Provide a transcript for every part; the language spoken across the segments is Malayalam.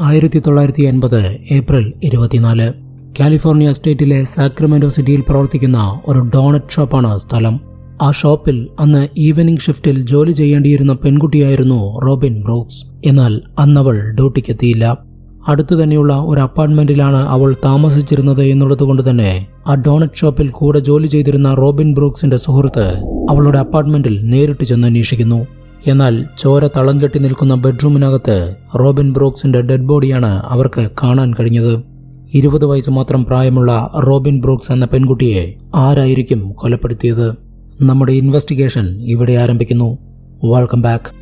ആയിരത്തി തൊള്ളായിരത്തി എൺപത് ഏപ്രിൽ ഇരുപത്തിനാല്. കാലിഫോർണിയ സ്റ്റേറ്റിലെ സാക്രമെന്റോ സിറ്റിയിൽ പ്രവർത്തിക്കുന്ന ഒരു ഡോണറ്റ് ഷോപ്പാണ് സ്ഥലം. ആ ഷോപ്പിൽ അന്ന് ഈവനിംഗ് ഷിഫ്റ്റിൽ ജോലി ചെയ്യേണ്ടിയിരുന്ന പെൺകുട്ടിയായിരുന്നു റോബിൻ ബ്രോക്സ്. എന്നാൽ അന്നവൾ ഡ്യൂട്ടിക്കെത്തിയില്ല. അടുത്തു തന്നെയുള്ള ഒരു അപ്പാർട്ട്മെന്റിലാണ് അവൾ താമസിച്ചിരുന്നത് എന്നുള്ളതുകൊണ്ട് തന്നെ ആ ഡോണറ്റ് ഷോപ്പിൽ കൂടെ ജോലി ചെയ്തിരുന്ന റോബിൻ ബ്രൂക്സിന്റെ സുഹൃത്ത് അവളുടെ അപ്പാർട്ട്മെന്റിൽ നേരിട്ട് ചെന്ന് അന്വേഷിക്കുന്നു. എന്നാൽ ചോര തളം കെട്ടി നിൽക്കുന്ന ബെഡ്റൂമിനകത്ത് റോബിൻ ബ്രോക്സിന്റെ ഡെഡ് ബോഡിയാണ് അവർക്ക് കാണാൻ കഴിഞ്ഞത്. ഇരുപത് വയസ്സ് മാത്രം പ്രായമുള്ള റോബിൻ ബ്രോക്സ് എന്ന പെൺകുട്ടിയെ ആരായിരിക്കും കൊലപ്പെടുത്തിയത്? നമ്മുടെ ഇൻവെസ്റ്റിഗേഷൻ ഇവിടെ ആരംഭിക്കുന്നു. Welcome back.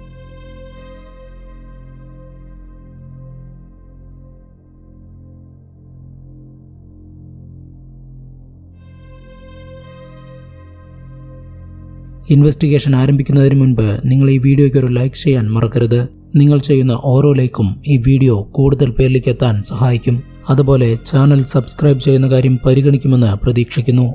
ഇൻവെസ്റ്റിഗേഷൻ ആരംഭിക്കുന്നതിന് മുൻപ് നിങ്ങൾ ഈ വീഡിയോയ്ക്ക് ഒരു ലൈക്ക് ചെയ്യാൻ മറക്കരുത്. നിങ്ങൾ ചെയ്യുന്ന ഓരോ ലൈക്കും ഈ വീഡിയോ കൂടുതൽ പേരിലേക്ക് എത്താൻ സഹായിക്കും. അതുപോലെ ചാനൽ സബ്സ്ക്രൈബ് ചെയ്യുന്ന കാര്യം പരിഗണിക്കുമെന്ന് പ്രതീക്ഷിക്കുന്നു.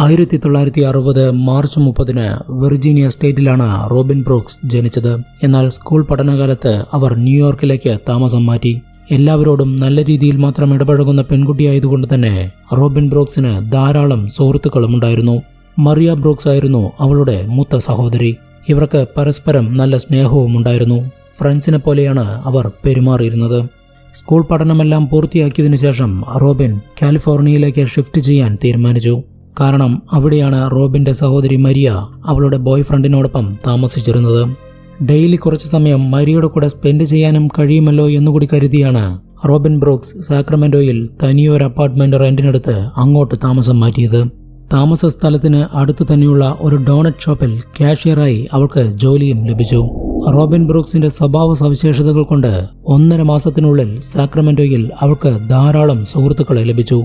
ആയിരത്തി തൊള്ളായിരത്തി അറുപത് മാർച്ച് മുപ്പതിന് വെർജീനിയ സ്റ്റേറ്റിലാണ് റോബിൻ ബ്രോക്സ് ജനിച്ചത്. എന്നാൽ സ്കൂൾ പഠനകാലത്ത് അവർ ന്യൂയോർക്കിലേക്ക് താമസം മാറ്റി. എല്ലാവരോടും നല്ല രീതിയിൽ മാത്രം ഇടപഴകുന്ന പെൺകുട്ടിയായതുകൊണ്ട് തന്നെ റോബിൻ ബ്രോക്സിന് ധാരാളം സുഹൃത്തുക്കളും ഉണ്ടായിരുന്നു മറിയ ബ്രൂക്സ് ആയിരുന്നു അവളുടെ മൂത്ത സഹോദരി. ഇവർക്ക് പരസ്പരം നല്ല സ്നേഹവും ഉണ്ടായിരുന്നു. ഫ്രണ്ട്സിനെ പോലെയാണ് അവർ പെരുമാറിയിരുന്നത്. സ്കൂൾ പഠനമെല്ലാം പൂർത്തിയാക്കിയതിനു ശേഷം റോബിൻ കാലിഫോർണിയയിലേക്ക് ഷിഫ്റ്റ് ചെയ്യാൻ തീരുമാനിച്ചു. കാരണം അവിടെയാണ് റോബിന്റെ സഹോദരി മരിയ അവളുടെ ബോയ് ഫ്രണ്ടിനോടൊപ്പം താമസിച്ചിരുന്നത്. ഡെയിലി കുറച്ച് സമയം മരിയയുടെ കൂടെ സ്പെൻഡ് ചെയ്യാനും കഴിയുമല്ലോ എന്നുകൂടി കരുതിയാണ് റോബിൻ ബ്രൂക്സ് സാക്രമെന്റോയിൽ തനിയൊരു അപ്പാർട്ട്മെന്റ് റെന്റിനടുത്ത് അങ്ങോട്ട് താമസം മാറ്റിയത്. താമസ സ്ഥലത്തിന് അടുത്തു തന്നെയുള്ള ഒരു ഡോണറ്റ് ഷോപ്പിൽ കാഷ്യറായി അവൾക്ക് ജോലിയും ലഭിച്ചു. റോബിൻ ബ്രൂക്സിന്റെ സ്വഭാവ സവിശേഷതകൾ കൊണ്ട് ഒന്നര മാസത്തിനുള്ളിൽ സാക്രമെന്റോയിൽ അവൾക്ക് ധാരാളം സുഹൃത്തുക്കളെ ലഭിച്ചു.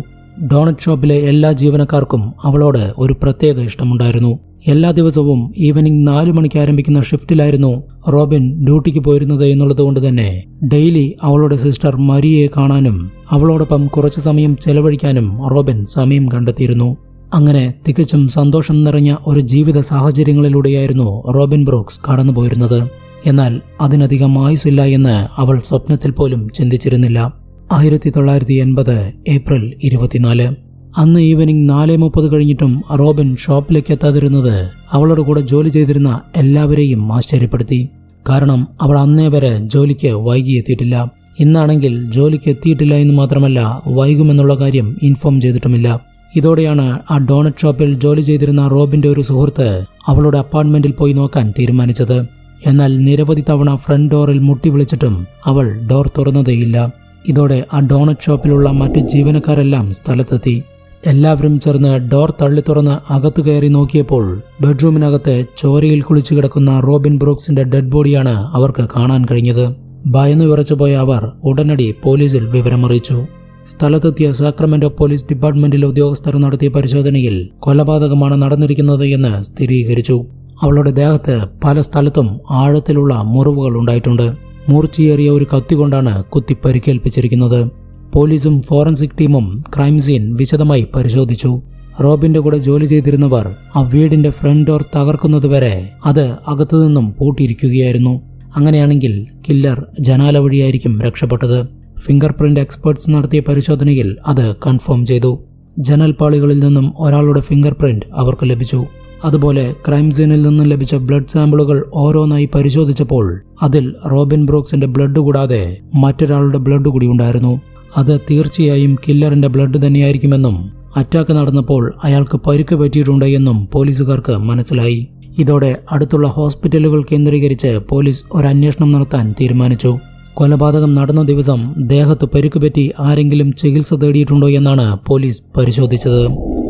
ഡോണറ്റ് ഷോപ്പിലെ എല്ലാ ജീവനക്കാർക്കും അവളോട് ഒരു പ്രത്യേക ഇഷ്ടമുണ്ടായിരുന്നു. എല്ലാ ദിവസവും ഈവനിംഗ് നാലു മണിക്ക് ആരംഭിക്കുന്ന ഷിഫ്റ്റിലായിരുന്നു റോബിൻ ഡ്യൂട്ടിക്ക് പോയിരുന്നത് എന്നുള്ളതുകൊണ്ട് തന്നെ ഡെയിലി അവളുടെ സിസ്റ്റർ മരിയെ കാണാനും അവളോടൊപ്പം കുറച്ചു സമയം ചെലവഴിക്കാനും റോബിൻ സമയം കണ്ടെത്തിയിരുന്നു. അങ്ങനെ തികച്ചും സന്തോഷം നിറഞ്ഞ ഒരു ജീവിത സാഹചര്യങ്ങളിലൂടെയായിരുന്നു റോബിൻ ബ്രോക്സ് കടന്നുപോയിരുന്നത്. എന്നാൽ അതിനധികം ആയുസില്ല എന്ന് അവൾ സ്വപ്നത്തിൽ പോലും ചിന്തിച്ചിരുന്നില്ല. ആയിരത്തി തൊള്ളായിരത്തി എൺപത് ഏപ്രിൽ ഇരുപത്തിനാല്. അന്ന് ഈവനിങ് നാല് മുപ്പത് കഴിഞ്ഞിട്ടും റോബിൻ ഷോപ്പിലേക്ക് എത്താതിരുന്നത് അവളുടെ കൂടെ ജോലി ചെയ്തിരുന്ന എല്ലാവരെയും ആശ്ചര്യപ്പെടുത്തി. കാരണം അവൾ അന്നേ വരെ ജോലിക്ക് വൈകി എത്തിയിട്ടില്ല. ഇന്നാണെങ്കിൽ ജോലിക്ക് എത്തിയിട്ടില്ല എന്ന് മാത്രമല്ല വൈകുമെന്നുള്ള കാര്യം ഇൻഫോം ചെയ്തിട്ടുമില്ല. ഇതോടെയാണ് ആ ഡോണറ്റ് ഷോപ്പിൽ ജോലി ചെയ്തിരുന്ന റോബിന്റെ ഒരു സുഹൃത്ത് അവളുടെ അപ്പാർട്ട്മെന്റിൽ പോയി നോക്കാൻ തീരുമാനിച്ചത്. എന്നാൽ നിരവധി തവണ ഫ്രണ്ട് ഡോറിൽ മുട്ടി വിളിച്ചിട്ടും അവൾ ഡോർ തുറന്നതേയില്ല. ഇതോടെ ആ ഡോണറ്റ് ഷോപ്പിലുള്ള മറ്റു ജീവനക്കാരെല്ലാം സ്ഥലത്തെത്തി. എല്ലാവരും ചേർന്ന് ഡോർ തള്ളി തുറന്ന് അകത്തു കയറി നോക്കിയപ്പോൾ ബെഡ്റൂമിനകത്ത് ചോരയിൽ കുളിച്ചു കിടക്കുന്ന റോബിൻ ബ്രൂക്സിന്റെ ഡെഡ് ബോഡിയാണ് അവർക്ക് കാണാൻ കഴിഞ്ഞത്. ഭയന്നു വിറച്ചുപോയ അവർ ഉടനടി പോലീസിൽ വിവരമറിയിച്ചു. സ്ഥലത്തെത്തിയ സാക്രമെന്റോ പോലീസ് ഡിപ്പാർട്ട്മെന്റിലെ ഉദ്യോഗസ്ഥർ നടത്തിയ പരിശോധനയിൽ കൊലപാതകമാണ് നടന്നിരിക്കുന്നത് എന്ന് സ്ഥിരീകരിച്ചു. അവളുടെ ദേഹത്ത് പല സ്ഥലത്തും ആഴത്തിലുള്ള മുറിവുകൾ ഉണ്ടായിട്ടുണ്ട്. മൂർച്ചയേറിയ ഒരു കത്തി കൊണ്ടാണ് കുത്തി പരിക്കേൽപ്പിച്ചിരിക്കുന്നത്. പോലീസും ഫോറൻസിക് ടീമും ക്രൈം സീൻ വിശദമായി പരിശോധിച്ചു. റോബിന്റെ കൂടെ ജോലി ചെയ്തിരുന്നവർ ആ വീടിന്റെ ഫ്രണ്ട് ഡോർ തകർക്കുന്നതുവരെ അത് അകത്തുനിന്നും പൂട്ടിയിരിക്കുകയായിരുന്നു. അങ്ങനെയാണെങ്കിൽ കില്ലർ ജനാല വഴിയായിരിക്കും രക്ഷപ്പെട്ടത്. ഫിംഗർ പ്രിന്റ് എക്സ്പേർട്സ് നടത്തിയ പരിശോധനയിൽ അത് കൺഫേം ചെയ്തു. ജനൽപാളികളിൽ നിന്നും ഒരാളുടെ ഫിംഗർ പ്രിന്റ് അവർക്ക് ലഭിച്ചു. അതുപോലെ ക്രൈം സീനിൽ നിന്നും ലഭിച്ച ബ്ലഡ് സാമ്പിളുകൾ ഓരോന്നായി പരിശോധിച്ചപ്പോൾ അതിൽ റോബിൻ ബ്രോക്സിന്റെ ബ്ലഡ് കൂടാതെ മറ്റൊരാളുടെ ബ്ലഡ് കൂടി ഉണ്ടായിരുന്നു. അത് തീർച്ചയായും കില്ലറിന്റെ ബ്ലഡ് തന്നെയായിരിക്കുമെന്നും അറ്റാക്ക് നടന്നപ്പോൾ അയാൾക്ക് പരിക്ക് പറ്റിയിട്ടുണ്ട് എന്നും പോലീസുകാർക്ക് മനസ്സിലായി. ഇതോടെ അടുത്തുള്ള ഹോസ്പിറ്റലുകൾ കേന്ദ്രീകരിച്ച് പോലീസ് ഒരു അന്വേഷണം നടത്താൻ തീരുമാനിച്ചു. കൊലപാതകം നടന്ന ദിവസം ദേഹത്ത് പരിക്കുപറ്റി ആരെങ്കിലും ചികിത്സ തേടിയിട്ടുണ്ടോ എന്നാണ് പോലീസ് പരിശോധിച്ചത്.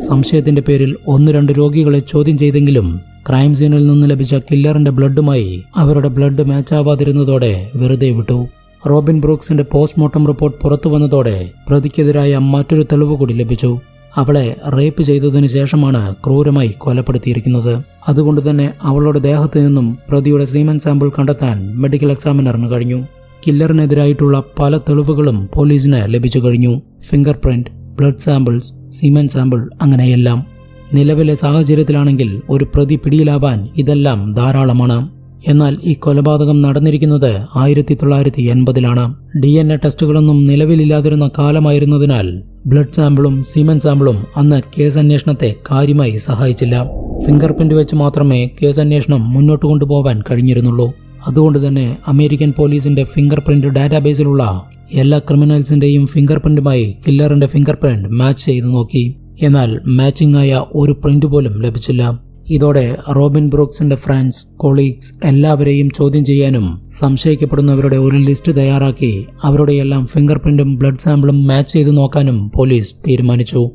സംശയത്തിന്റെ പേരിൽ ഒന്ന് രണ്ട് രോഗികളെ ചോദ്യം ചെയ്തെങ്കിലും ക്രൈം സീനിൽ നിന്ന് ലഭിച്ച കില്ലറിന്റെ ബ്ലഡുമായി അവരുടെ ബ്ലഡ് മാച്ചാവാതിരുന്നതോടെ വെറുതെ വിട്ടു. റോബിൻ ബ്രൂക്സിന്റെ പോസ്റ്റ്മോർട്ടം റിപ്പോർട്ട് പുറത്തു വന്നതോടെ പ്രതിക്കെതിരായ മറ്റൊരു തെളിവ് കൂടി ലഭിച്ചു. അവളെ റേപ്പ് ചെയ്തതിനു ശേഷമാണ് ക്രൂരമായി കൊലപ്പെടുത്തിയിരിക്കുന്നത്. അതുകൊണ്ട് തന്നെ അവളുടെ ദേഹത്തു നിന്നും പ്രതിയുടെ സീമൻ സാമ്പിൾ കണ്ടെത്താൻ മെഡിക്കൽ എക്സാമിനറിന് കഴിഞ്ഞു. കില്ലറിനെതിരായിട്ടുള്ള പല തെളിവുകളും പോലീസിന് ലഭിച്ചു കഴിഞ്ഞു. Finger print blood samples semen sample അങ്ങനെയെല്ലാം. നിലവിലെ സാഹചര്യത്തിലാണെങ്കിൽ ഒരു പ്രതി പിടിയിലാവാൻ ഇതെല്ലാം ധാരാളമാണ്. എന്നാൽ ഈ കൊലപാതകം നടന്നിരിക്കുന്നത് ആയിരത്തി തൊള്ളായിരത്തി എൺപതിലാണ് ഡി എൻ എ ടെസ്റ്റുകളൊന്നും നിലവിലില്ലാതിരുന്ന കാലമായിരുന്നതിനാൽ ബ്ലഡ് സാമ്പിളും സീമൻ സാമ്പിളും അന്ന് കേസ് അന്വേഷണത്തെ കാര്യമായി സഹായിച്ചില്ല. ഫിംഗർ പ്രിന്റ് വെച്ച് മാത്രമേ കേസ് അന്വേഷണം മുന്നോട്ട് കൊണ്ടുപോകാൻ കഴിഞ്ഞിരുന്നുള്ളൂ. അതുകൊണ്ട് തന്നെ അമേരിക്കൻ പോലീസിന്റെ ഫിംഗർ പ്രിന്റ് ഡാറ്റാബേസിലുള്ള എല്ലാ ക്രിമിനൽസിന്റെയും ഫിംഗർ പ്രിന്റുമായി കില്ലറിന്റെ ഫിംഗർ പ്രിന്റ് മാച്ച് ചെയ്ത് നോക്കി. എന്നാൽ മാച്ചിങ് ആയ ഒരു പ്രിന്റ് പോലും ലഭിച്ചില്ല. ഇതോടെ റോബിൻ ബ്രൂക്സിന്റെ ഫ്രണ്ട്സ് കൊളീഗ്സ് എല്ലാവരെയും ചോദ്യം ചെയ്യാനും സംശയിക്കപ്പെടുന്നവരുടെ ഒരു ലിസ്റ്റ് തയ്യാറാക്കി അവരുടെയെല്ലാം ഫിംഗർ പ്രിന്റും ബ്ലഡ് സാമ്പിളും മാച്ച് ചെയ്ത് നോക്കാനും പോലീസ് തീരുമാനിച്ചു.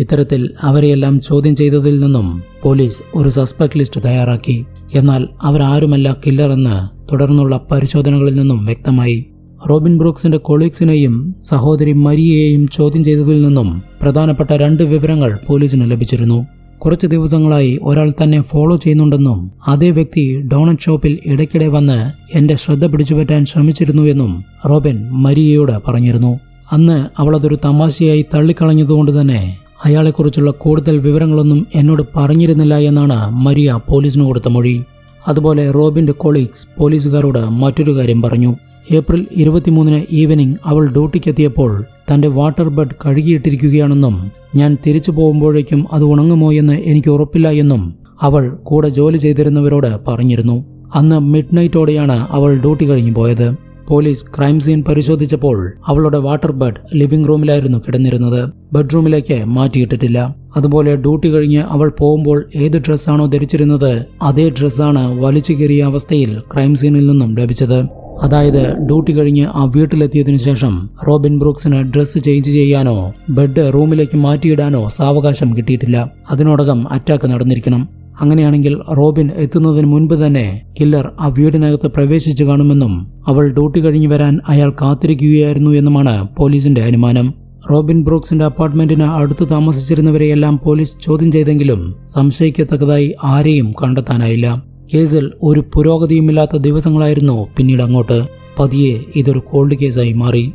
ഇത്തരത്തിൽ അവരെയെല്ലാം ചോദ്യം ചെയ്തതിൽ നിന്നും പോലീസ് ഒരു സസ്പെക്ട് ലിസ്റ്റ് തയ്യാറാക്കി. എന്നാൽ അവരാരുമല്ല കില്ലർ എന്ന് തുടർന്നുള്ള പരിശോധനകളിൽ നിന്നും വ്യക്തമായി. റോബിൻ ബ്രൂക്സിന്റെ കൊളീഗ്സിനെയും സഹോദരി മരിയയെയും ചോദ്യം ചെയ്തതിൽ നിന്നും പ്രധാനപ്പെട്ട രണ്ട് വിവരങ്ങൾ പോലീസിന് ലഭിച്ചിരുന്നു. കുറച്ച് ദിവസങ്ങളായി ഒരാൾ തന്നെ ഫോളോ ചെയ്യുന്നുണ്ടെന്നും അതേ വ്യക്തി ഡോണറ്റ് ഷോപ്പിൽ ഇടയ്ക്കിടെ വന്ന് എന്റെ ശ്രദ്ധ പിടിച്ചുപറ്റാൻ ശ്രമിച്ചിരുന്നുവെന്നും റോബിൻ മരിയയോട് പറഞ്ഞിരുന്നു. അന്ന് അവളതൊരു തമാശയായി തള്ളിക്കളഞ്ഞതുകൊണ്ട് തന്നെ അയാളെക്കുറിച്ചുള്ള കൂടുതൽ വിവരങ്ങളൊന്നും എന്നോട് പറഞ്ഞിരുന്നില്ല എന്നാണ് മരിയ പോലീസിന് കൊടുത്ത മൊഴി. അതുപോലെ റോബിന്റെ കൊളീഗ്സ് പോലീസുകാരോട് മറ്റൊരു കാര്യം പറഞ്ഞു. ഏപ്രിൽ ഇരുപത്തിമൂന്നിന് ഈവനിംഗ് അവൾ ഡ്യൂട്ടിക്കെത്തിയപ്പോൾ തന്റെ വാട്ടർ ബെഡ് കഴുകിയിട്ടിരിക്കുകയാണെന്നും ഞാൻ തിരിച്ചു പോകുമ്പോഴേക്കും അത് ഉണങ്ങുമോ എന്ന് എനിക്ക് ഉറപ്പില്ല എന്നും അവൾ കൂടെ ജോലി ചെയ്തിരുന്നവരോട് പറഞ്ഞിരുന്നു. അന്ന് മിഡ് നൈറ്റോടെയാണ് അവൾ ഡ്യൂട്ടി കഴിഞ്ഞു പോയത് പോലീസ് ക്രൈം സീൻ പരിശോധിച്ചപ്പോൾ അവളുടെ വാട്ടർ ബെഡ് ലിവിംഗ് റൂമിലായിരുന്നു കിടന്നിരുന്നത്. ബെഡ്റൂമിലേക്ക് മാറ്റിയിട്ടിട്ടില്ല. അതുപോലെ ഡ്യൂട്ടി കഴിഞ്ഞ് അവൾ പോകുമ്പോൾ ഏത് ഡ്രസ്സാണോ ധരിച്ചിരുന്നത് അതേ ഡ്രസ്സാണ് വലിച്ചു കീറിയ അവസ്ഥയിൽ ക്രൈം സീനിൽ നിന്നും ലഭിച്ചത്. അതായത് ഡ്യൂട്ടി കഴിഞ്ഞ് ആ വീട്ടിലെത്തിയതിനു ശേഷം റോബിൻ ബ്രൂക്സിന് ഡ്രസ്സ് ചേഞ്ച് ചെയ്യാനോ ബെഡ് റൂമിലേക്ക് മാറ്റിയിടാനോ സാവകാശം കിട്ടിയിട്ടില്ല. അതിനോടകം അറ്റാക്ക് നടന്നിരിക്കണം. അങ്ങനെയാണെങ്കിൽ റോബിൻ എത്തുന്നതിന് മുൻപ് തന്നെ കില്ലർ ആ വീടിനകത്ത് പ്രവേശിച്ചു കാണുമെന്നും അവൾ ഡ്യൂട്ടി കഴിഞ്ഞു വരാൻ അയാൾ കാത്തിരിക്കുകയായിരുന്നു എന്നുമാണ് പോലീസിന്റെ അനുമാനം. റോബിൻ ബ്രൂക്സിന്റെ അപ്പാർട്ട്മെന്റിന് അടുത്ത് താമസിച്ചിരുന്നവരെയെല്ലാം പോലീസ് ചോദ്യം ചെയ്തെങ്കിലും സംശയിക്കത്തക്കതായി ആരെയും കണ്ടെത്താനായില്ല. കേസിൽ ഒരു പുരോഗതിയുമില്ലാത്ത ദിവസങ്ങളായിരുന്നു പിന്നീട് അങ്ങോട്ട്. പതിയെ ഇതൊരു കോൾഡ് കേസായി മാറി.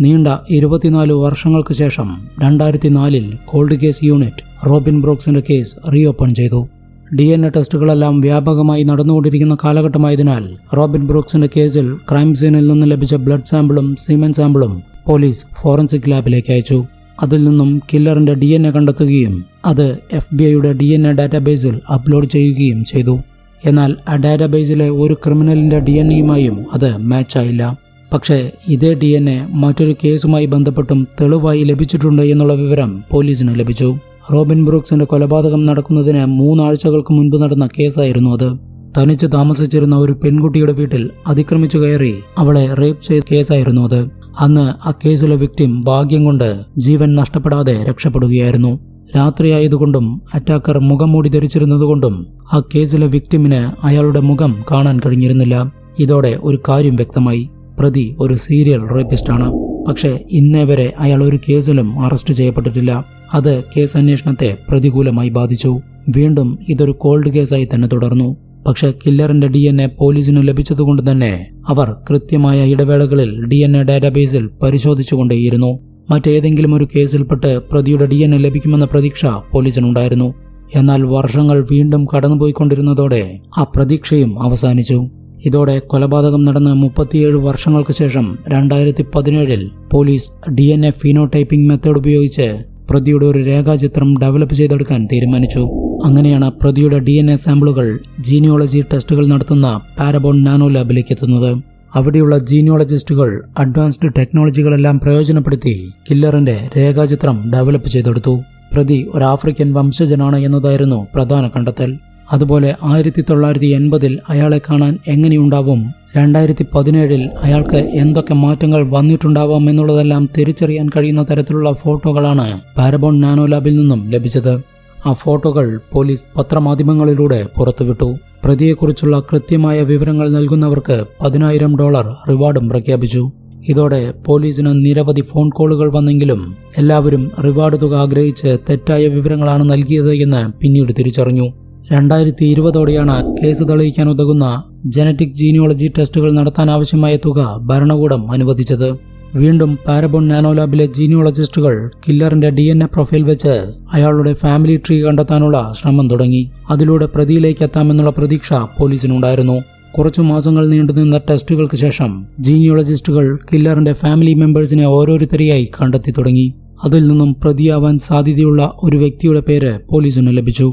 നീണ്ട ഇരുപത്തിനാല് വർഷങ്ങൾക്ക് ശേഷം രണ്ടായിരത്തി നാലിൽ കോൾഡ് കേസ് യൂണിറ്റ് റോബിൻ ബ്രോക്സിന്റെ കേസ് റീഓപ്പൺ ചെയ്തു. ഡി എൻ എ ടെസ്റ്റുകളെല്ലാം വ്യാപകമായി നടന്നുകൊണ്ടിരിക്കുന്ന കാലഘട്ടമായതിനാൽ റോബിൻ ബ്രോക്സിന്റെ കേസിൽ ക്രൈം സീനിൽ നിന്ന് ലഭിച്ച ബ്ലഡ് സാമ്പിളും സീമൻ സാമ്പിളും പോലീസ് ഫോറൻസിക് ലാബിലേക്ക് അയച്ചു. അതിൽ നിന്നും കില്ലറിന്റെ ഡി എൻ എ കണ്ടെത്തുകയും അത് എഫ് ബി ഐയുടെ ഡി എൻ എ ഡാറ്റാബേസിൽ അപ്ലോഡ് ചെയ്യുകയും ചെയ്തു. എന്നാൽ ആ ഡാറ്റാബേസിലെ ഒരു ക്രിമിനലിന്റെ ഡി എൻ എയുമായും അത് മാച്ചായില്ല. പക്ഷേ ഇതേ ഡി എൻ എ മറ്റൊരു കേസുമായി ബന്ധപ്പെട്ടും തെളിവായി ലഭിച്ചിട്ടുണ്ട് എന്നുള്ള വിവരം പോലീസിന് ലഭിച്ചു. റോബിൻ ബ്രൂക്സിന്റെ കൊലപാതകം നടക്കുന്നതിന് മൂന്നാഴ്ചകൾക്ക് മുൻപ് നടന്ന കേസായിരുന്നു അത്. തനിച്ച് താമസിച്ചിരുന്ന ഒരു പെൺകുട്ടിയുടെ വീട്ടിൽ അതിക്രമിച്ചു കയറി അവളെ റേപ്പ് ചെയ്ത കേസായിരുന്നു അത്. അന്ന് ആ കേസിലെ വിക്ടിം ഭാഗ്യം കൊണ്ട് ജീവൻ നഷ്ടപ്പെടാതെ രക്ഷപ്പെടുകയായിരുന്നു. രാത്രിയായതുകൊണ്ടും അറ്റാക്കർ മുഖം മൂടി ധരിച്ചിരുന്നതുകൊണ്ടും ആ കേസിലെ വിക്ടിമിന് അയാളുടെ മുഖം കാണാൻ കഴിഞ്ഞിരുന്നില്ല. ഇതോടെ ഒരു കാര്യം വ്യക്തമായി. പ്രതി ഒരു സീരിയൽ റേപ്പിസ്റ്റാണ് പക്ഷേ ഇന്നേ വരെ അയാൾ ഒരു കേസിലും അറസ്റ്റ് ചെയ്യപ്പെട്ടിട്ടില്ല. അത് കേസ് അന്വേഷണത്തെ പ്രതികൂലമായി ബാധിച്ചു. വീണ്ടും ഇതൊരു കോൾഡ് കേസായി തന്നെ തുടർന്നു. പക്ഷെ കില്ലറിന്റെ ഡി എൻ എ പോലീസിന് ലഭിച്ചതുകൊണ്ട് തന്നെ അവർ കൃത്യമായ ഇടവേളകളിൽ ഡി എൻ എ ഡാറ്റാബേസിൽ പരിശോധിച്ചുകൊണ്ടേയിരുന്നു. മറ്റേതെങ്കിലും ഒരു കേസിൽപ്പെട്ട് പ്രതിയുടെ ഡി എൻ എ ലഭിക്കുമെന്ന പ്രതീക്ഷ പോലീസിനുണ്ടായിരുന്നു. എന്നാൽ വർഷങ്ങൾ വീണ്ടും കടന്നുപോയിക്കൊണ്ടിരുന്നതോടെ ആ പ്രതീക്ഷയും അവസാനിച്ചു. ഇതോടെ കൊലപാതകം നടന്ന് മുപ്പത്തിയേഴ് വർഷങ്ങൾക്ക് ശേഷം രണ്ടായിരത്തി പതിനേഴിൽ police D N A phenotyping method ഉപയോഗിച്ച് പ്രതിയുടെ ഒരു രേഖാചിത്രം ഡെവലപ്പ് ചെയ്തെടുക്കാൻ തീരുമാനിച്ചു. അങ്ങനെയാണ് പ്രതിയുടെ ഡി എൻ എ സാമ്പിളുകൾ ജീനിയോളജി ടെസ്റ്റുകൾ നടത്തുന്ന പാരബോൺ നാനോ ലാബിലേക്ക് എത്തുന്നത്. അവിടെയുള്ള ജീനിയോളജിസ്റ്റുകൾ അഡ്വാൻസ്ഡ് ടെക്നോളജികളെല്ലാം പ്രയോജനപ്പെടുത്തി കില്ലറിന്റെ രേഖാചിത്രം ഡെവലപ്പ് ചെയ്തെടുത്തു. പ്രതി ഒരു ആഫ്രിക്കൻ വംശജനാണ് എന്നതായിരുന്നു പ്രധാന കണ്ടെത്തൽ. അതുപോലെ ആയിരത്തി തൊള്ളായിരത്തി എൺപതിൽ അയാളെ കാണാൻ എങ്ങനെയുണ്ടാവും? രണ്ടായിരത്തി പതിനേഴിൽ അയാൾക്ക് എന്തൊക്കെ മാറ്റങ്ങൾ വന്നിട്ടുണ്ടാവാം എന്നുള്ളതെല്ലാം തിരിച്ചറിയാൻ കഴിയുന്ന തരത്തിലുള്ള ഫോട്ടോകളാണ് പാരബോൺ നാനോ ലാബിൽ നിന്നും ലഭിച്ചത്. ആ ഫോട്ടോകൾ പോലീസ് പത്രമാധ്യമങ്ങളിലൂടെ പുറത്തുവിട്ടു. പ്രതിയെക്കുറിച്ചുള്ള കൃത്യമായ വിവരങ്ങൾ നൽകുന്നവർക്ക് പതിനായിരം ഡോളർ റിവാർഡും പ്രഖ്യാപിച്ചു. ഇതോടെ പോലീസിന് നിരവധി ഫോൺ കോളുകൾ വന്നെങ്കിലും എല്ലാവരും റിവാർഡ് തുക ആഗ്രഹിച്ച് തെറ്റായ വിവരങ്ങളാണ് നൽകിയത് എന്ന് പിന്നീട് തിരിച്ചറിഞ്ഞു. രണ്ടായിരത്തി ഇരുപതോടെയാണ് കേസ് തെളിയിക്കാൻ ഉതകുന്ന ജനറ്റിക് ജീനിയോളജി ടെസ്റ്റുകൾ നടത്താൻ ആവശ്യമായ തുക ഭരണകൂടം അനുവദിച്ചത്. വീണ്ടും പാരബോൺ നാനോലാബിലെ ജീനിയോളജിസ്റ്റുകൾ കില്ലറിന്റെ ഡി എൻ എ പ്രൊഫൈൽ വെച്ച് അയാളുടെ ഫാമിലി ട്രീ കണ്ടെത്താനുള്ള ശ്രമം തുടങ്ങി. അതിലൂടെ പ്രതിയിലേക്ക് എത്താമെന്നുള്ള പ്രതീക്ഷ പോലീസിനുണ്ടായിരുന്നു. കുറച്ചു മാസങ്ങൾ നീണ്ടുനിന്ന ടെസ്റ്റുകൾക്ക് ശേഷം ജീനിയോളജിസ്റ്റുകൾ കില്ലറിന്റെ ഫാമിലി മെമ്പേഴ്സിനെ ഓരോരുത്തരെയായി കണ്ടെത്തി തുടങ്ങി. അതിൽ നിന്നും പ്രതിയാവാൻ സാധ്യതയുള്ള ഒരു വ്യക്തിയുടെ പേര് പോലീസിന് ലഭിച്ചു.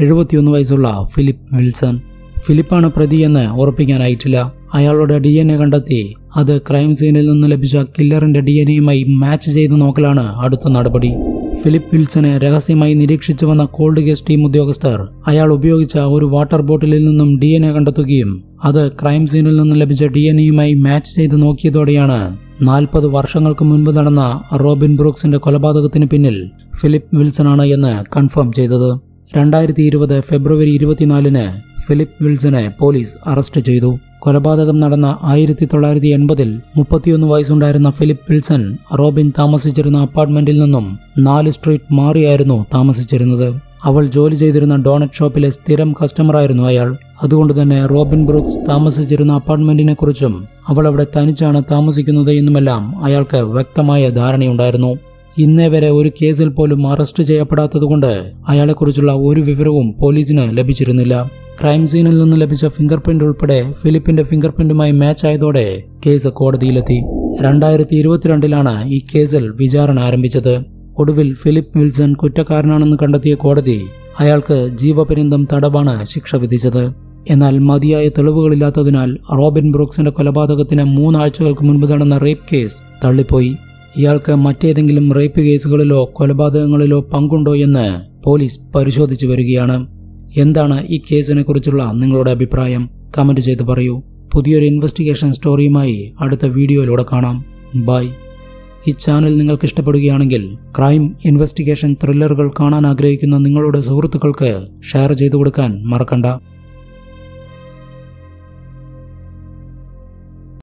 എഴുപത്തിയൊന്ന് വയസ്സുള്ള ഫിലിപ്പ് വിൽസൺ. ഫിലിപ്പാണ് പ്രതിയെന്ന് ഉറപ്പിക്കാനായിട്ടില്ല. അയാളുടെ ഡി എൻ എ കണ്ടെത്തി. അത് ക്രൈം സീനിൽ നിന്ന് ലഭിച്ച കില്ലറിന്റെ ഡി എൻ എയുമായി മാച്ച് ചെയ്ത് നോക്കലാണ് അടുത്ത നടപടി. ഫിലിപ്പ് വിൽസനെ രഹസ്യമായി നിരീക്ഷിച്ചു വന്ന കോൾഡ് കേസ് ടീം ഉദ്യോഗസ്ഥർ അയാൾ ഉപയോഗിച്ച ഒരു വാട്ടർ ബോട്ടിലിൽ നിന്നും ഡി എൻ എ കണ്ടെത്തുകയും അത് ക്രൈം സീനിൽ നിന്ന് ലഭിച്ച ഡി എൻ എയുമായി മാച്ച് ചെയ്ത് നോക്കിയതോടെയാണ് നാൽപ്പത് വർഷങ്ങൾക്ക് മുൻപ് നടന്ന റോബിൻ ബ്രൂക്സിന്റെ കൊലപാതകത്തിന് പിന്നിൽ ഫിലിപ്പ് വിൽസൺ ആണ് എന്ന് കൺഫേം ചെയ്തത്. രണ്ടായിരത്തി ഇരുപത് ഫെബ്രുവരി ഇരുപത്തിനാലിന് ഫിലിപ്പ് വിൽസനെ പോലീസ് അറസ്റ്റ് ചെയ്തു. കൊലപാതകം നടന്ന ആയിരത്തി തൊള്ളായിരത്തി എൺപതിൽ മുപ്പത്തിയൊന്ന് വയസ്സുണ്ടായിരുന്ന ഫിലിപ്പ് വിൽസൺ റോബിൻ താമസിച്ചിരുന്ന അപ്പാർട്ട്മെന്റിൽ നിന്നും നാല് സ്ട്രീറ്റ് മാറിയായിരുന്നു താമസിച്ചിരുന്നത്. അവൾ ജോലി ചെയ്തിരുന്ന ഡോണറ്റ് ഷോപ്പിലെ സ്ഥിരം കസ്റ്റമറായിരുന്നു അയാൾ. അതുകൊണ്ട് തന്നെ റോബിൻ ബ്രൂക്സ് താമസിച്ചിരുന്ന അപ്പാർട്ട്മെന്റിനെ കുറിച്ചും അവൾ അവിടെ തനിച്ചാണ് താമസിക്കുന്നത് എന്നുമെല്ലാം അയാൾക്ക് വ്യക്തമായ ധാരണയുണ്ടായിരുന്നു. ഇന്നേ വരെ ഒരു കേസിൽ പോലും അറസ്റ്റ് ചെയ്യപ്പെടാത്തതുകൊണ്ട് അയാളെക്കുറിച്ചുള്ള ഒരു വിവരവും പോലീസിന് ലഭിച്ചിരുന്നില്ല. ക്രൈം സീനിൽ നിന്ന് ലഭിച്ച ഫിംഗർ പ്രിന്റ് ഉൾപ്പെടെ ഫിലിപ്പിന്റെ ഫിംഗർ പ്രിന്റുമായി മാച്ച് ആയതോടെ കേസ് കോടതിയിലെത്തി. രണ്ടായിരത്തി ഇരുപത്തിരണ്ടിലാണ് ഈ കേസിൽ വിചാരണ ആരംഭിച്ചത്. ഒടുവിൽ ഫിലിപ്പ് വിൽസൺ കുറ്റക്കാരനാണെന്ന് കണ്ടെത്തിയ കോടതി അയാൾക്ക് ജീവപര്യന്തം തടവാണ് ശിക്ഷ വിധിച്ചത്. എന്നാൽ മതിയായ തെളിവുകളില്ലാത്തതിനാൽ റോബിൻ ബ്രൂക്സിന്റെ കൊലപാതകത്തിന് മൂന്നാഴ്ചകൾക്ക് മുൻപ് നടന്ന റേപ്പ് കേസ് തള്ളിപ്പോയി. ഇയാൾക്ക് മറ്റേതെങ്കിലും റേപ്പ് കേസുകളിലോ കൊലപാതകങ്ങളിലോ പങ്കുണ്ടോ എന്ന് പോലീസ് പരിശോധിച്ചു വരികയാണ്. എന്താണ് ഈ കേസിനെ കുറിച്ചുള്ള നിങ്ങളുടെ അഭിപ്രായം? കമന്റ് ചെയ്ത് പറയൂ. പുതിയൊരു ഇൻവെസ്റ്റിഗേഷൻ സ്റ്റോറിയുമായി അടുത്ത വീഡിയോയിലൂടെ കാണാം. ബൈ. ഈ ചാനൽ നിങ്ങൾക്ക് ഇഷ്ടപ്പെടുകയാണെങ്കിൽ ക്രൈം ഇൻവെസ്റ്റിഗേഷൻ ത്രില്ലറുകൾ കാണാൻ ആഗ്രഹിക്കുന്ന നിങ്ങളുടെ സുഹൃത്തുക്കൾക്ക് ഷെയർ ചെയ്തു കൊടുക്കാൻ മറക്കണ്ട.